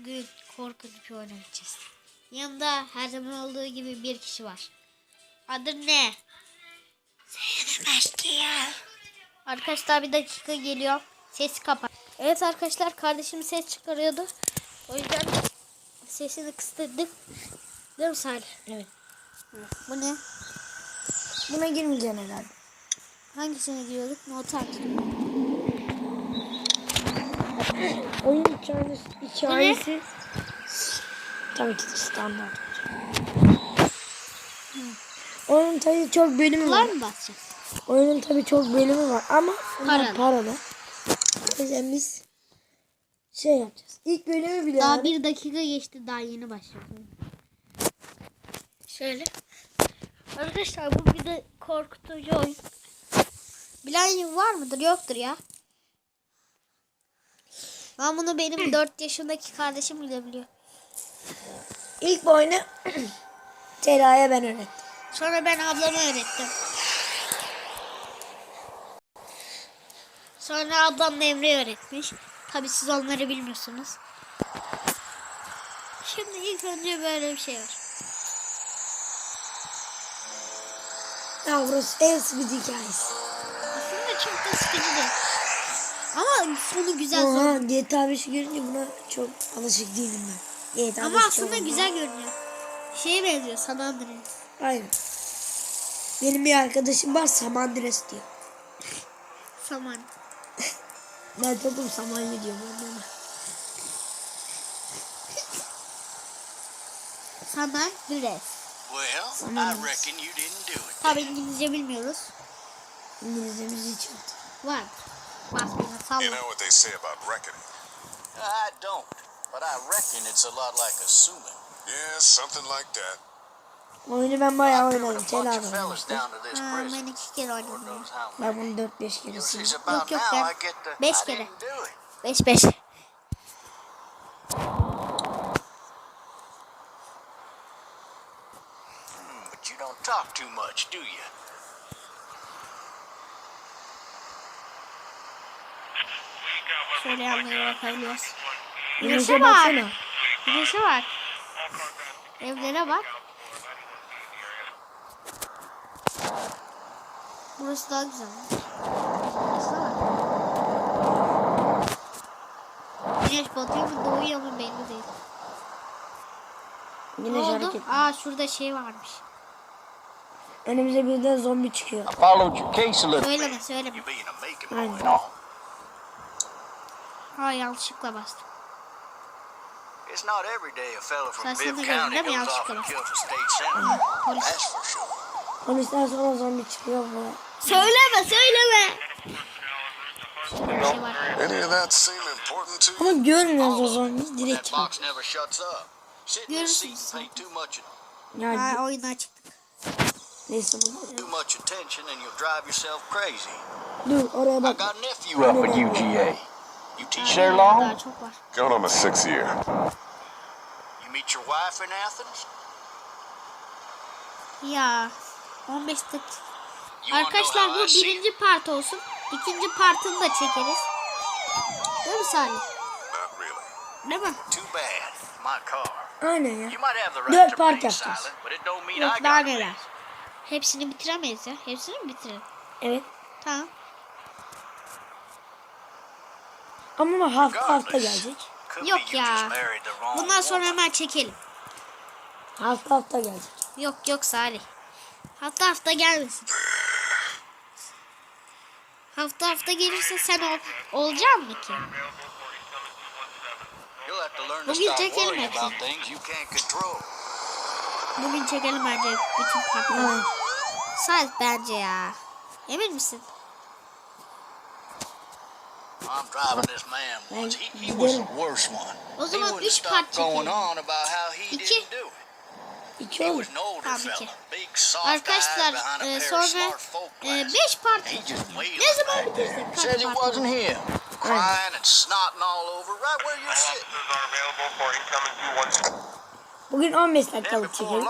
Bugün korkunç bir oyun oynayacağız. Yanımda her zaman olduğu gibi bir kişi var. Adı ne? Arkadaşlar bir dakika geliyor. Ses kapat. Evet arkadaşlar kardeşim ses çıkarıyordu. O yüzden sesini kıstırdık. Değil mi Salih? Evet. Bu ne? Buna girmeyeceksin herhalde. Hangisine giriyorduk? Notar. Oyun hikayesi, hikayesi tabii ki standart. Oyunun tabii çok bölümü Var var. mı basacağız? Oyunun tabii çok bölümü var ama Paralı. paralı. O yüzden biz şey yapacağız. İlk bölümü bile Daha var. bir dakika geçti. Daha yeni başladı. Şöyle. Arkadaşlar bu bir de korkutucu oyun. Bilen var mıdır? Yoktur ya. Ben bunu benim 4 yaşındaki kardeşim bile biliyor. İlk bu oyunu Tela'ya ben öğrettim. Sonra ben ablama öğrettim. Sonra ablam da Emre'ye öğretmiş. Tabi siz onları bilmiyorsunuz. Şimdi ilk önce böyle bir şey var. Ya burası en sıkıcı hikayesi. Aslında çok da sıkıcı değil. Ama sonu güzel Oha son. GTA 5'i görünce buna çok alışık değilim ben. GTA Ama 5 aslında çok- güzel görünüyor. Şeye benziyor San Andreas. Aynen. Benim bir arkadaşım var Samandres diyor. Saman. Ben toplum Samanya diyorum ondan. San Andreas. Well, I reckon you didn't do it. Tabi İngilizce bilmiyoruz. İngilizcemiz hiç yok. Var. Basmıyor. You Salla. know what they say about reckoning? I don't, but I reckon it's a lot like assuming. Yeah, something like that. Oyunu ben bayağı There were oynadım. a Tel bunch of Aviv fellas oynamıştım. down to this Ha, ben prison. iki kere Lord oynadım. knows how Ben many. bunu 4-5 kere It's sildim. about yok, now ya. I get the Beş I kere. didn't do it. 5-5. Hmm, But you don't talk too much, do you? Şöyle yanlara bakabiliyoruz. Güneşe Güneşe bak. Güneşe bak. Evlere bak. Burası daha güzel. Baksana bak. Güneş batıyor mu doğuyor mu belli değil. Ne Güneş oldu? hareket. Aa şurada şey varmış. Önümüze birden zombi çıkıyor. Söyleme söyleme. You being a making Aynen. Ha yanlışlıkla bastım. It's not every day a fella from Bibb County goes off and kills a state senator. Polis. That's for sure. Polisten sonra zombi çıkıyor bu. Söyleme söyleme. Şey. Any of that seem important to Ama you? görmüyoruz o zombiyi direkt That çıkıyor. box never shuts up. Sit in this seat and pay too much Yani Ha oyundan çıktık. neyse bu. too much attention and you'll drive yourself crazy. Dur oraya I bak. got a nephew up at UGA. You teach there Daha long? çok var. Going on my sixth year. You meet your wife in Athens? Ya 15 dakika. Arkadaşlar bu birinci part olsun. İkinci partını da çekeriz. Değil mi Salih? Not really. Değil mi? Too bad. My car. Aynen ya. The Dört part yapacağız. Yok daha neler. Hepsini bitiremeyiz ya. Hepsini mi bitirelim? Evet. Tamam. Ama bu hafta hafta gelecek. Yok ya. Bundan sonra hemen çekelim. Hafta hafta gelecek. Yok yok Salih. Hafta hafta gelmesin. Hafta hafta gelirse sen ol, olacak mı ki? Bugün çekelim hepsini. Bugün çekelim bence bütün. Evet. Salih bence ya. Emin misin? I'm driving this man once. He, he was the worst one. O zaman he üç part going on about how he İki. didn't do it. İki olur. Tabii. Arkadaşlar e, sonra e, beş part ne zaman bitirsek kaç. Bugün 15 dakikalık çekim.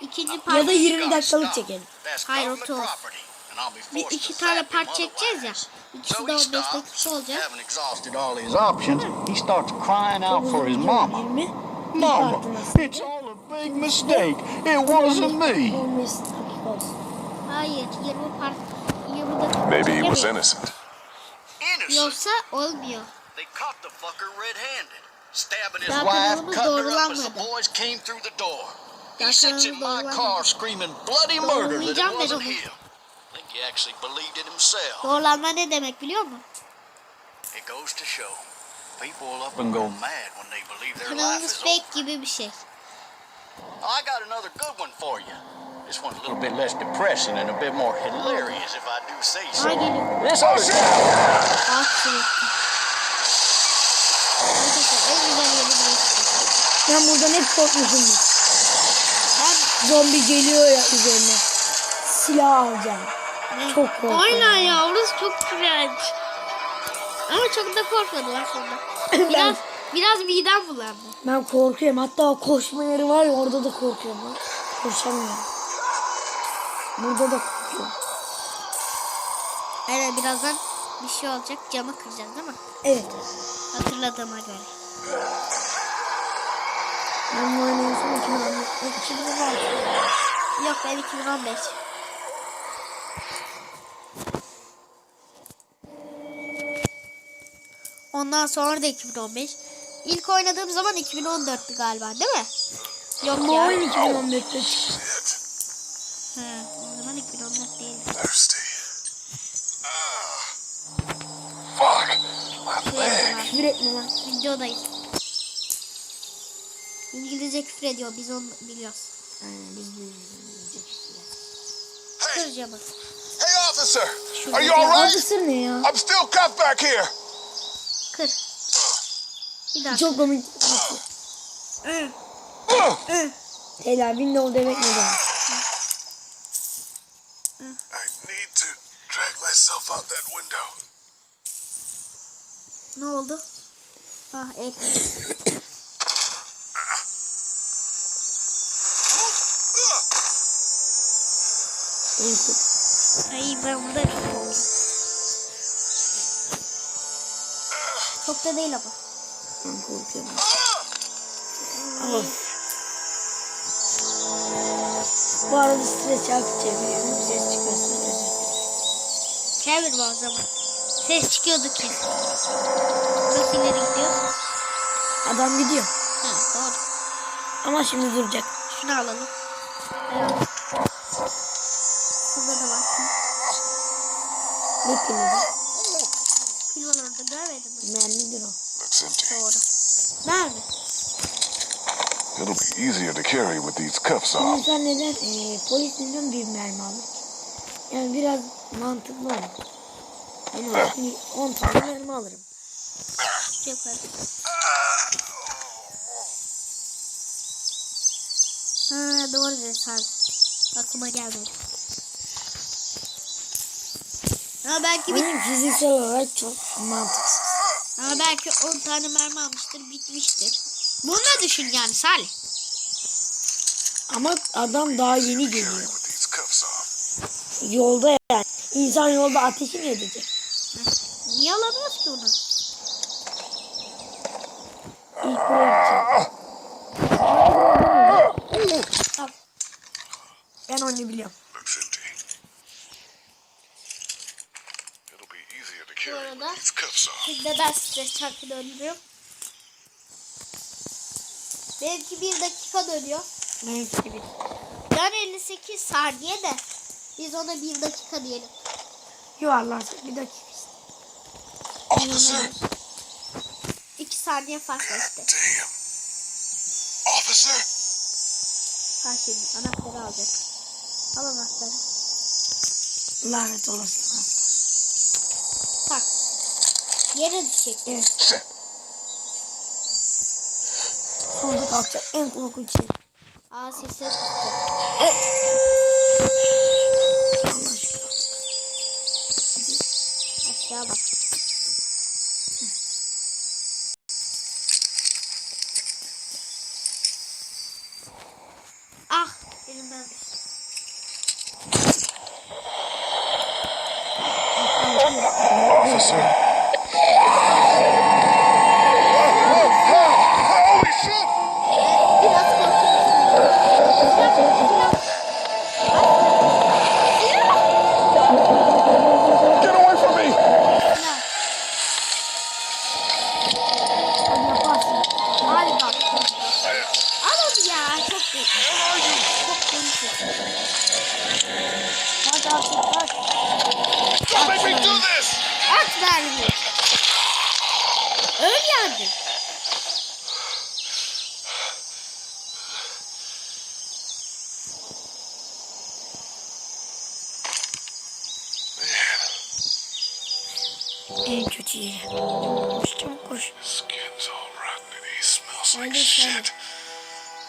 İkinci part. Ya da 20 dakikalık çekelim. Hayır 30. Bir forced iki to tane part çekeceğiz ya. İkisi de he 15 stops, dakika olacak. having exhausted all his options, he starts crying out for his mama. 20 Mama, partına. it's all a big mistake. It wasn't me. 15 dakika olsun. Hayır 20 part 20 dakika Maybe he was innocent. Innocent. Yoksa olmuyor. They caught the fucker red-handed, stabbing his wife, cutting her up as the boys came through the door. He sits in my car screaming bloody murder that it wasn't him. He actually believed it himself. Doğrulanma ne demek biliyor musun? It goes to show. People will up and go mad when they believe their life Kanalımız is fake over. gibi bir şey. I got another good one for you. This one's a little bit less depressing and a bit more hilarious if I do say so. This yeri burası. Ben buradan hep korkmuşumdur. Ben Zombi geliyor ya üzerine. Silah alacağım. Çok korkuyorum. Aynen ya orası çok iğrenç. Ama çok da korkmadım aslında. Biraz, biraz midem bulandı. Ben korkuyorum. Hatta koşma yeri var ya orada da korkuyorum. Lan. Koşamıyorum. Burada da korkuyorum. Aynen birazdan bir şey olacak. Camı kıracağız değil mi? Evet. Hatırladığıma göre. Ben bu oyunu en son 2016 2016. Yok ben 2015. Ondan sonra da 2015. İlk oynadığım zaman 2014'tü galiba değil mi? Yok Bu ya. oyun 2014'te çıktı. He, o zaman 2014 değil. Thirsty. Ah. Fuck. My leg. Küfür etme lan. Videodayız. İngilizce küfür ediyor. Biz onu biliyoruz. Aynen biz de. Hey, officer. Are you bir- all right? Officer ne ya? I'm still cuffed back here. Kır. Bir daha. Çok komik. Ugh. Helal window demek ne demek? I need to drag myself out that window. Ne oldu? Ah ek. Ay ben burada çok oldum. Çok da değil ama. Ben korkuyorum. Ama bu arada stres şarkı çeviriyorum. Ses çıkıyorsa özür dilerim. Çevirme o zaman. Ses çıkıyordu ki. Nasıl ileri gidiyor? Adam gidiyor. Ha doğru. Ama şimdi duracak. Şunu alalım. Evet. Burada da var. Ne kılığı? Pil var orada görmedin mi? Mermidir o. Doğru. Nerede? It'll be easier to carry with these cuffs Şimdi off. sen neden e, polis neden bir mermi alır ki? Yani biraz mantıklı olur. Ben olsam 10 tane mermi alırım. Şu yukarı. Ha doğru sen. Aklıma gelmedi. Ama belki Benim fiziksel olarak çok mantıksız. Ama belki 10 tane mermi almıştır, bitmiştir. Bunu da düşün yani Salih. Ama adam daha yeni geliyor. Yolda yani. İnsan yolda ateşi mi edecek? Niye alamıyoruz ki onu? İlk buraya. Al. Ben onu biliyorum. Looks empty. It'll be easier to Şimdi ben stres çarkı döndürüyorum. Belki bir dakika dönüyor. Benimki gibi. Yani 58 saniye de biz ona bir dakika diyelim. Yuvarlarsın bir dakika. Officer. 2 saniye farkla işte. Damn. Officer. Ha şimdi anahtarı alacak. Al anahtarı. Lanet olası. Yere düşecek. Evet. Shit. Sonra kalkacak en korkunç şey. Aa sesi. Aşağı bak. Ah elimden düştü. sir. En kötü yeri. Koş çabuk koş. Shit.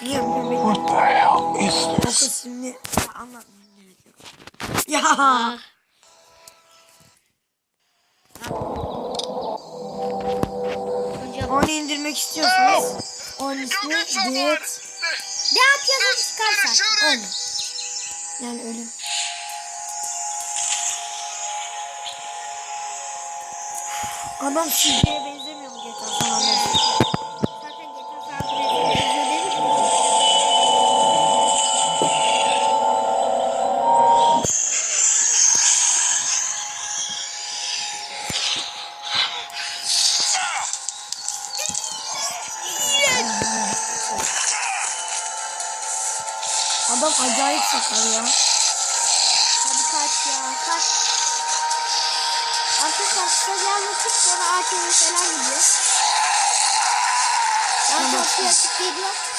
Biliyorum biliyorum. What the hell is Bakın this? şimdi ya anlatmam gerekiyor. Ya. Ah. Onu indirmek istiyorsanız onun ismi! Dead ne yapıyorsun shooting! Ölüm. Yani ölüm. Adam CJ'ye benzemiyor mu GTA San Andreas? Zaten GTA San Andreas'ın yazıyor değil mi? Adam acayip sakar ya. Hadi kaç ya kaç. Arkadaşlar kısaca anlatıp sonra ATV falan gidiyor. Ben kapıyı açıp geliyor.